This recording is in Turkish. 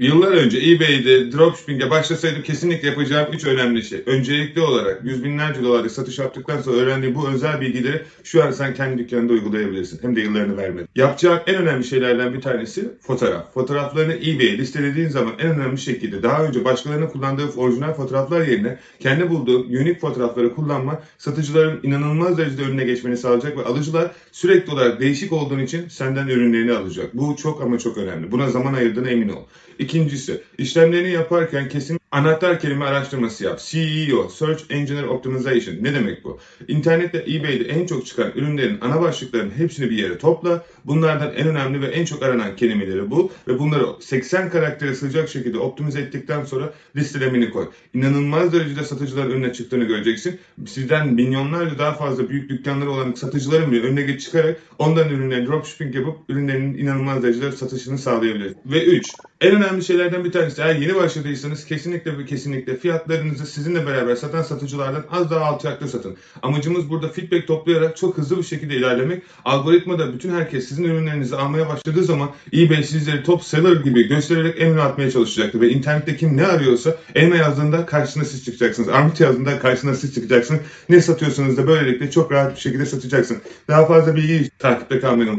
Yıllar önce eBay'de dropshipping'e başlasaydım kesinlikle yapacağım 3 önemli şey. Öncelikli olarak yüz binlerce dolarlık satış yaptıktan sonra öğrendiğim bu özel bilgileri şu an sen kendi dükkanında uygulayabilirsin. Hem de yıllarını vermeden. Yapacağın en önemli şeylerden bir tanesi fotoğraf. Fotoğraflarını eBay'e listelediğin zaman en önemli şekilde daha önce başkalarının kullandığı orijinal fotoğraflar yerine kendi bulduğun unik fotoğrafları kullanma satıcıların inanılmaz derecede önüne geçmeni sağlayacak ve alıcılar sürekli olarak değişik olduğun için senden ürünlerini alacak. Bu çok ama çok önemli. Buna zaman ayırdığına emin ol. İkincisi, işlemlerini yaparken kesin anahtar kelime araştırması yap. CEO, Search Engine Optimization. Ne demek bu? İnternette, eBay'de en çok çıkan ürünlerin ana başlıklarının hepsini bir yere topla. Bunlardan en önemli ve en çok aranan kelimeleri bul ve bunları 80 karaktere sığacak şekilde optimize ettikten sonra listelemeni koy. İnanılmaz derecede satıcıların önüne çıktığını göreceksin. Sizden milyonlarca daha fazla büyük dükkanları olan satıcıların bile önüne geç çıkarak onların ürünlerini dropshipping yapıp ürünlerinin inanılmaz derecede satışını sağlayabilirsin. Ve 3. En önemli şeylerden bir tanesi eğer yeni başladıysanız kesinlikle ve kesinlikle fiyatlarınızı sizinle beraber satan satıcılardan az daha alçakta satın. Amacımız burada feedback toplayarak çok hızlı bir şekilde ilerlemek. Algoritmada bütün herkes sizin ürünlerinizi almaya başladığı zaman eBay sizleri top seller gibi göstererek emre atmaya çalışacaktır. Ve internette kim ne arıyorsa elma yazdığında karşısına siz çıkacaksınız. Armut yazdığında karşısına siz çıkacaksınız. Ne satıyorsanız da böylelikle çok rahat bir şekilde satacaksın. Daha fazla bilgi takipte kalmayı unutmayın.